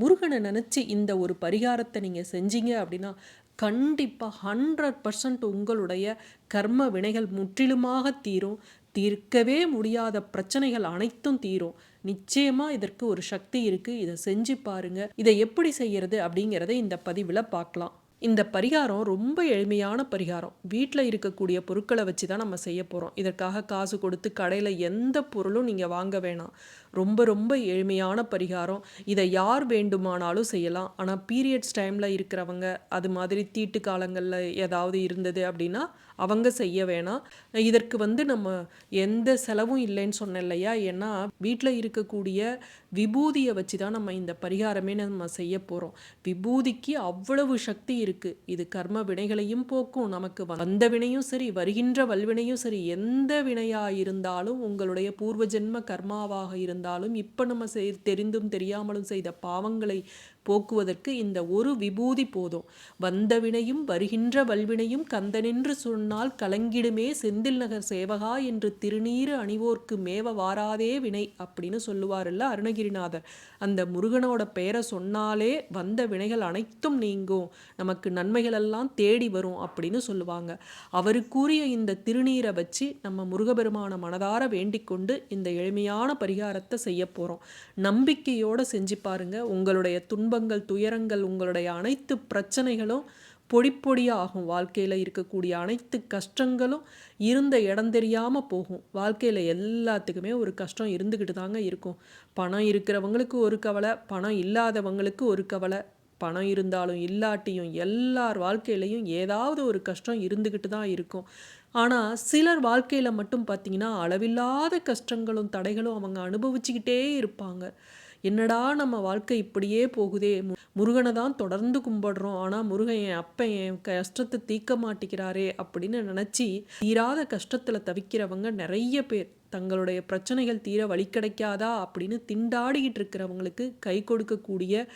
முருகனை நினச்சி இந்த ஒரு பரிகாரத்தை நீங்கள் செஞ்சீங்க அப்படின்னா கண்டிப்பாக ஹண்ட்ரட் பர்சன்ட் உங்களுடைய கர்ம வினைகள் முற்றிலுமாக தீரும். தீர்க்கவே முடியாத பிரச்சனைகள் அனைத்தும் தீரும். நிச்சயமாக இதற்கு ஒரு சக்தி இருக்குது இதை செஞ்சு பாருங்கள் இதை எப்படி செய்கிறது அப்படிங்கிறத இந்த பதிவில் பார்க்கலாம். இந்த பரிகாரம் ரொம்ப எளிமையான பரிகாரம். வீட்டில் இருக்கக்கூடிய பொருட்களை வச்சு தான் நம்ம செய்ய போகிறோம் இதற்காக காசு கொடுத்து கடையில் எந்த பொருளும் நீங்கள் வாங்க வேணாம். ரொம்ப ரொம்ப எளிமையான பரிகாரம். இதை யார் வேண்டுமானாலும் செய்யலாம். ஆனால் பீரியட்ஸ் டைமில் இருக்கிறவங்க அது மாதிரி தீட்டு காலங்களில் ஏதாவது இருந்தது அப்படின்னா அவங்க செய்ய வேணாம். இதற்கு வந்து நம்ம எந்த செலவும் இல்லைன்னு சொன்னேன் இல்லையா? ஏன்னா வீட்டில் இருக்கக்கூடிய விபூதியை வச்சு தான் நம்ம இந்த பரிகாரமே நம்ம செய்ய போகிறோம் விபூதிக்கு அவ்வளவு சக்தி இருக்கு. இது கர்ம வினைகளையும் போக்கும். நமக்கு வந்த வினையும் சரி வருகின்ற வல்வினையும் சரி எந்த வினையாக இருந்தாலும் உங்களுடைய பூர்வ ஜென்ம கர்மாவாக இருந்தாலும் இப்போ நம்ம செய் தெரிந்தும் தெரியாமலும் செய்த பாவங்களை போக்குவதற்கு இந்த ஒரு விபூதி போதும். வந்த வினையும் வருகின்ற வல்வினையும் கந்தனென்று சொன்னால் கலங்கிடுமே செந்தில் நகர் சேவகா என்று திருநீறு அணிவோர்க்கு மேவ வாராதே வினை அப்படின்னு சொல்லுவார்ல அருணகிரிநாதர். அந்த முருகனோட பெயரை சொன்னாலே வந்த வினைகள் அனைத்தும் நீங்கும். நமக்கு நன்மைகள் எல்லாம் தேடி வரும் அப்படின்னு சொல்லுவாங்க. அவருக்குரிய கூறிய இந்த திருநீரை வச்சு நம்ம முருகபெருமான மனதார வேண்டிக் கொண்டு இந்த எளிமையான பரிகாரத்தை செய்ய போகிறோம் நம்பிக்கையோடு செஞ்சு பாருங்க. உங்களுடைய துன்ப துன்பங்கள் துயரங்கள் உங்களுடைய அனைத்து பிரச்சனைகளும் பொடி பொடியாகும் வாழ்க்கையில் இருக்கக்கூடிய அனைத்து கஷ்டங்களும் இருந்த இடம் தெரியாமல் போகும். வாழ்க்கையில் எல்லாத்துக்குமே ஒரு கஷ்டம் இருந்துக்கிட்டு தாங்க இருக்கும். பணம் இருக்கிறவங்களுக்கு ஒரு கவலை பணம் இல்லாதவங்களுக்கு ஒரு கவலை. பணம் இருந்தாலும் இல்லாட்டியும் எல்லார் வாழ்க்கையிலையும் ஏதாவது ஒரு கஷ்டம் இருந்துக்கிட்டு தான் இருக்கும். ஆனால் சிலர் வாழ்க்கையில் மட்டும் பார்த்திங்கன்னா அளவில்லாத கஷ்டங்களும் தடைகளும் அவங்க அனுபவிச்சுக்கிட்டே இருப்பாங்க. என்னடா நம்ம வாழ்க்கை இப்படியே போகுதே? முருகனை தான் தொடர்ந்து கும்பிடுறோம். ஆனால் முருகன் என் அப்பன் என் கஷ்டத்தை தீர்க்க மாட்டேங்கிறாரே அப்படின்னு நினச்சி தீராத கஷ்டத்தில் தவிக்கிறவங்க நிறைய பேர். தங்களுடைய பிரச்சனைகள் தீர வழி கிடைக்காதா அப்படின்னு திண்டாடிக்கிட்டு இருக்கிறவங்களுக்கு கை கொடுக்கக்கூடிய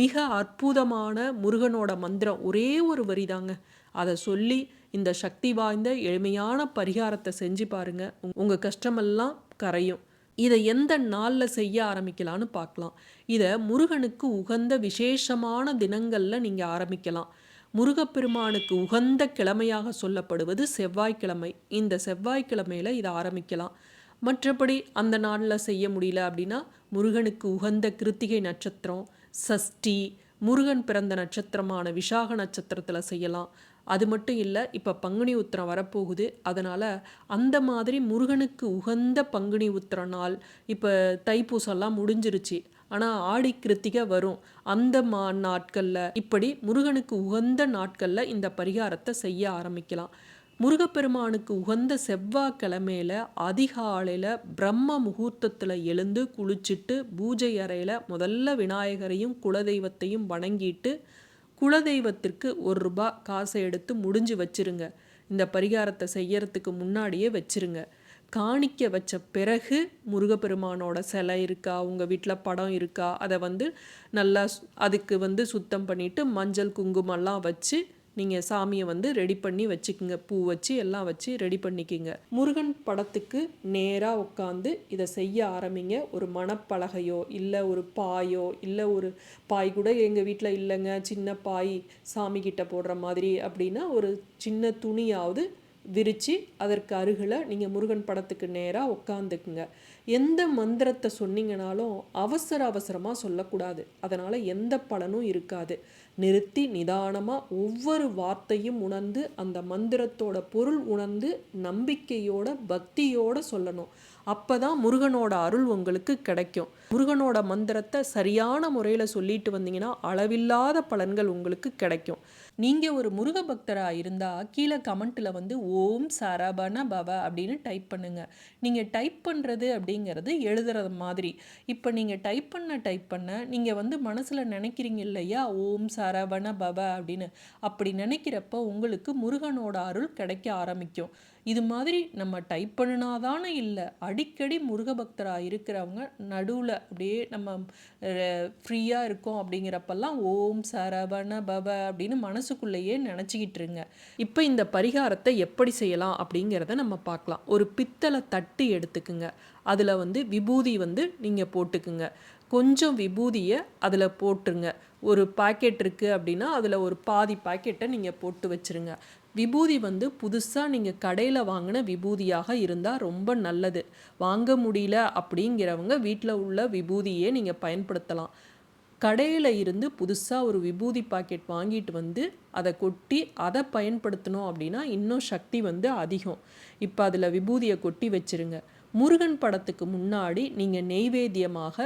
மிக அற்புதமான முருகனோட மந்திரம் ஒரே ஒரு வரி தாங்க அதை சொல்லி இந்த சக்தி வாய்ந்த எளிமையான பரிகாரத்தை செஞ்சு பாருங்க. உங்கள் கஷ்டமெல்லாம் கரையும். இதை எந்த நாளில் செய்ய ஆரம்பிக்கலான்னு பார்க்கலாம். இதை முருகனுக்கு உகந்த விசேஷமான தினங்களில் நீங்கள் ஆரம்பிக்கலாம். முருகப்பெருமானுக்கு உகந்த கிழமையாக சொல்லப்படுவது செவ்வாய்க்கிழமை. இந்த செவ்வாய்க்கிழமையில் இதை ஆரம்பிக்கலாம். மற்றபடி அந்த நாளில் செய்ய முடியல அப்படின்னா முருகனுக்கு உகந்த கிருத்திகை நட்சத்திரம் சஷ்டி முருகன் பிறந்த நட்சத்திரமான விசாக நட்சத்திரத்தில் செய்யலாம். அது மட்டும் இல்லை இப்போ பங்குனி உத்திரம் வரப்போகுது. அதனால் அந்த மாதிரி முருகனுக்கு உகந்த பங்குனி உத்திர நாள் இப்போ தைப்பூசம்லாம் முடிஞ்சிருச்சு. ஆனால் ஆடி கிருத்திகை வரும். அந்த மா நாட்களில் இப்படி முருகனுக்கு உகந்த நாட்களில் இந்த பரிகாரத்தை செய்ய ஆரம்பிக்கலாம். முருகப்பெருமானுக்கு உகந்த செவ்வாய்க்கிழமையில் அதிகாலையில் பிரம்ம முகூர்த்தத்தில் எழுந்து குளிச்சுட்டு பூஜை அறையில் முதல்ல விநாயகரையும் குலதெய்வத்தையும் வணங்கிட்டு குலதெய்வத்திற்கு ஒரு ரூபா காசை எடுத்து முடிஞ்சு வச்சிருங்க. இந்த பரிகாரத்தை செய்யறதுக்கு முன்னாடியே வச்சிருங்க. காணிக்க வச்ச பிறகு முருகப்பெருமானோட சிலை இருக்கா? உங்கள் வீட்டில் படம் இருக்கா? அதை வந்து நல்லா அதுக்கு வந்து சுத்தம் பண்ணிவிட்டு மஞ்சள் குங்குமம்லாம் வச்சு நீங்கள் சாமியை வந்து ரெடி பண்ணி வச்சுக்கோங்க. பூ வச்சு எல்லாம் வச்சு ரெடி பண்ணிக்கிங்க. முருகன் படத்துக்கு நேராக உட்காந்து இதை செய்ய ஆரம்பிங்க. ஒரு மணப்பலகையோ இல்லை ஒரு பாயோ இல்லை ஒரு பாய் கூட எங்கள் வீட்டில் இல்லைங்க. சின்ன பாய் சாமி கிட்ட போடுற மாதிரி அப்படின்னா ஒரு சின்ன துணியாவது விரித்து அதற்கு அருகில் நீங்கள் முருகன் படத்துக்கு நேராக உட்காந்துக்குங்க எந்த மந்திரத்தை சொன்னீங்கனாலும் அவசர அவசரமாக சொல்லக்கூடாது. அதனால் எந்த பலனும் இருக்காது. நிறுத்தி நிதானமாக ஒவ்வொரு வார்த்தையும் உணர்ந்து அந்த மந்திரத்தோட பொருள் உணர்ந்து நம்பிக்கையோட பக்தியோட சொல்லணும். அப்போ தான் முருகனோட அருள் உங்களுக்கு கிடைக்கும். முருகனோட மந்திரத்தை சரியான முறையில் சொல்லிட்டு வந்தீங்கன்னா அளவில்லாத பலன்கள் உங்களுக்கு கிடைக்கும். நீங்கள் ஒரு முருக பக்தராக இருந்தால் கீழே கமெண்ட்டில் வந்து ஓம் சரபண பவ அப்படின்னு டைப் பண்ணுங்கள் நீங்கள் டைப் பண்ணுறது அப்படிங்கிறது எழுதுறது மாதிரி. இப்போ நீங்கள் டைப் பண்ண டைப் பண்ண நீங்கள் வந்து மனசில் நினைக்கிறீங்க இல்லையா? ஓம் சரவண பவ அப்படின்னு. அப்படி நினைக்கிறப்ப உங்களுக்கு முருகனோட அருள் கிடைக்க ஆரம்பிக்கும். இது மாதிரி நம்ம டைப் பண்ணினாதானே இல்லை அடிக்கடி முருக பக்தராக இருக்கிறவங்க நடுவில் அப்படியே நம்ம ஃப்ரீயாக இருக்கோம் அப்படிங்கிறப்பெல்லாம் ஓம் சரவண பவ அப்படின்னு மனசுக்குள்ளேயே நினச்சிக்கிட்டு இருங்க. இப்போ இந்த பரிகாரத்தை எப்படி செய்யலாம் அப்படிங்கிறத நம்ம பார்க்கலாம். ஒரு பித்தளை தட்டு எடுத்துக்குங்க. அதில் வந்து விபூதி வந்து நீங்கள் போட்டுக்குங்க. கொஞ்சம் விபூதியை அதில் போட்டுருங்க. ஒரு பாக்கெட் இருக்குது அப்படின்னா அதில் ஒரு பாதி பாக்கெட்டை நீங்கள் போட்டு வச்சுருங்க. விபூதி வந்து புதுசாக நீங்கள் கடையில் வாங்கின விபூதியாக இருந்தால் ரொம்ப நல்லது. வாங்க முடியல அப்படிங்கிறவங்க வீட்டில் உள்ள விபூதியே நீங்கள் பயன்படுத்தலாம். கடையில் இருந்து புதுசாக ஒரு விபூதி பாக்கெட் வாங்கிட்டு வந்து அதை கொட்டி அதை பயன்படுத்தணும் அப்படின்னா இன்னும் சக்தி வந்து அதிகம். இப்போ அதில் விபூதியை கொட்டி வச்சுருங்க. முருகன் படத்துக்கு முன்னாடி நீங்கள் நெய்வேத்தியமாக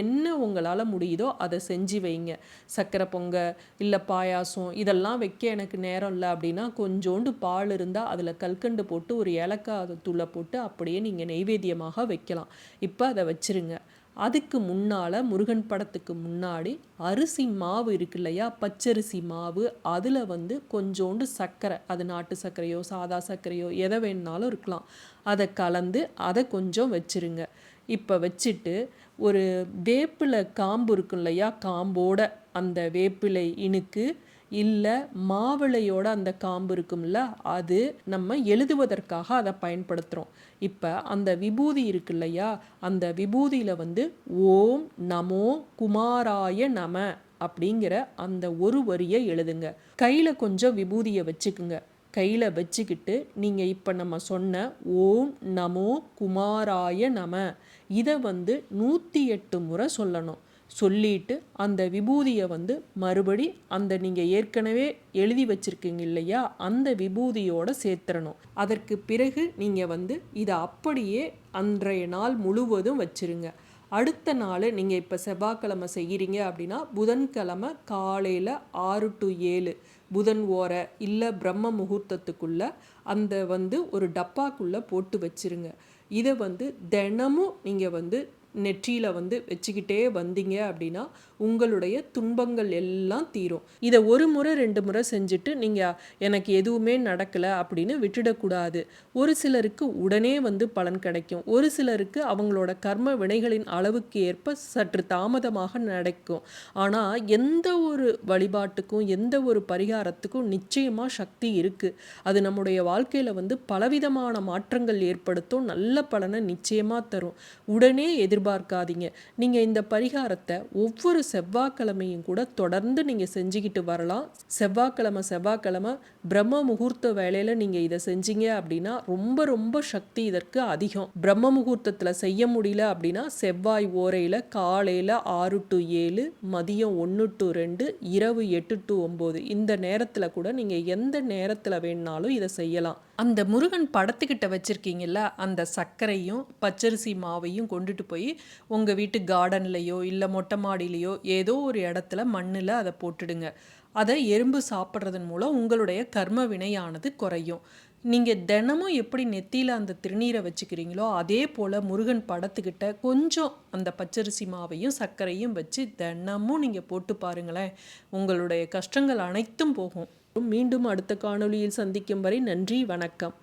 என்ன உங்களால் முடியுதோ அதை செஞ்சு வைங்க. சக்கரை பொங்க இல்லை பாயாசம் இதெல்லாம் வைக்க எனக்கு நேரம் இல்லை அப்படின்னா கொஞ்சோண்டு பால் இருந்தால் அதில் கல்கண்டு போட்டு ஒரு ஏலக்காய் தூளை போட்டு அப்படியே நீங்கள் நெய்வேத்தியமாக வைக்கலாம். இப்போ அதை வச்சுருங்க. அதுக்கு முன்னால் முருகன் படத்துக்கு முன்னாடி அரிசி மாவு இருக்கு இல்லையா? பச்சரிசி மாவு. அதில் வந்து கொஞ்சோண்டு சர்க்கரை. அது நாட்டு சர்க்கரையோ சாதா சர்க்கரையோ எதை வேணுனாலும் இருக்கலாம். அதை கலந்து அதை கொஞ்சம் வச்சுருங்க. இப்போ வச்சுட்டு ஒரு வேப்பிலை காம்பு இருக்கும் இல்லையா? காம்போட அந்த வேப்பிலை இனுக்கு இல்லை மாவிளையோட அந்த காம்பு இருக்கும்ல அது நம்ம எழுதுவதற்காக அதை பயன்படுத்துகிறோம் இப்போ அந்த விபூதி இருக்கு இல்லையா அந்த விபூதியில் வந்து ஓம் நமோ குமாராய நம அப்படிங்கிற அந்த ஒரு வரியை எழுதுங்க. கையில் கொஞ்சம் விபூதியை வச்சுக்குங்க. கையில் வச்சுக்கிட்டு நீங்கள் இப்போ நம்ம சொன்ன ஓம் நமோ குமாராய நம இதை வந்து நூற்றி எட்டு முறை சொல்லணும். சொல்லிட்டு அந்த விபூதியை வந்து மறுபடி அந்த நீங்கள் ஏற்கனவே எழுதி வச்சுருக்கீங்க இல்லையா? அந்த விபூதியோடு சேர்த்துறணும் அதற்கு பிறகு நீங்கள் வந்து இதை அப்படியே அன்றைய நாள் முழுவதும் வச்சுருங்க. அடுத்த நாள் நீங்கள் இப்போ செவ்வாய்க்கிழமை செய்கிறீங்க அப்படின்னா புதன்கிழமை காலையில் ஆறு டு ஏழு புதன் ஓர இல்லை பிரம்ம முகூர்த்தத்துக்குள்ளே அந்த வந்து ஒரு டப்பாக்குள்ளே போட்டு வச்சுருங்க. இதை வந்து தினமும் நீங்கள் வந்து நெற்றியில் வந்து வச்சுக்கிட்டே வந்தீங்க அப்படின்னா உங்களுடைய துன்பங்கள் எல்லாம் தீரும். இதை ஒரு முறை ரெண்டு முறை செஞ்சுட்டு நீங்கள் எனக்கு எதுவுமே நடக்கலை அப்படின்னு விட்டுடக்கூடாது. ஒரு சிலருக்கு உடனே வந்து பலன் கிடைக்கும். ஒரு சிலருக்கு அவங்களோட கர்ம வினைகளின் அளவுக்கு ஏற்ப சற்று தாமதமாக நடக்கும். ஆனால் எந்த ஒரு வழிபாட்டுக்கும் எந்த ஒரு பரிகாரத்துக்கும் நிச்சயமாக சக்தி இருக்குது அது நம்முடைய வாழ்க்கையில் வந்து பலவிதமான மாற்றங்கள் ஏற்படுத்தும். நல்ல பலனை நிச்சயமாக தரும். உடனே எதிர்பார்க்காதீங்க. நீங்கள் இந்த பரிகாரத்தை ஒவ்வொரு செவ்வாய்க்கிழமையும் கூட தொடர்ந்து நீங்கள் செஞ்சுக்கிட்டு வரலாம். செவ்வாய்க்கிழமை செவ்வாய்க்கிழமை பிரம்ம முகூர்த்த வேலையில் நீங்கள் இதை செஞ்சீங்க அப்படின்னா ரொம்ப ரொம்ப சக்தி இதற்கு அதிகம். பிரம்ம முகூர்த்தத்தில் செய்ய முடியல அப்படின்னா செவ்வாய் ஓரையில் காலையில் ஆறு டு ஏழு மதியம் ஒன்று டு ரெண்டு இரவு எட்டு டு ஒம்பது. இந்த நேரத்தில் கூட நீங்கள் எந்த நேரத்தில் வேணுனாலும் இதை செய்யலாம். அந்த முருகன் படத்துக்கிட்ட வச்சுருக்கீங்கள அந்த சர்க்கரையும் பச்சரிசி மாவையும் கொண்டுட்டு போய் உங்கள் வீட்டு கார்டன்லேயோ இல்லை மொட்டை மாடியிலையோ ஏதோ ஒரு இடத்துல மண்ணில் அதை போட்டுடுங்க. அதை எறும்பு சாப்பிட்றதன் மூலம் உங்களுடைய கர்ம வினையானது குறையும். நீங்கள் தினமும் எப்படி நெத்தியில் அந்த திருநீரை வச்சுக்கிறீங்களோ அதே போல் முருகன் படத்துக்கிட்ட கொஞ்சம் அந்த பச்சரிசி மாவையும் சர்க்கரையும் வச்சு தினமும் நீங்கள் போட்டு பாருங்களேன். உங்களுடைய கஷ்டங்கள் அனைத்தும் போகும். மீண்டும் அடுத்த காணொளியில் சந்திக்கும் வரை நன்றி வணக்கம்.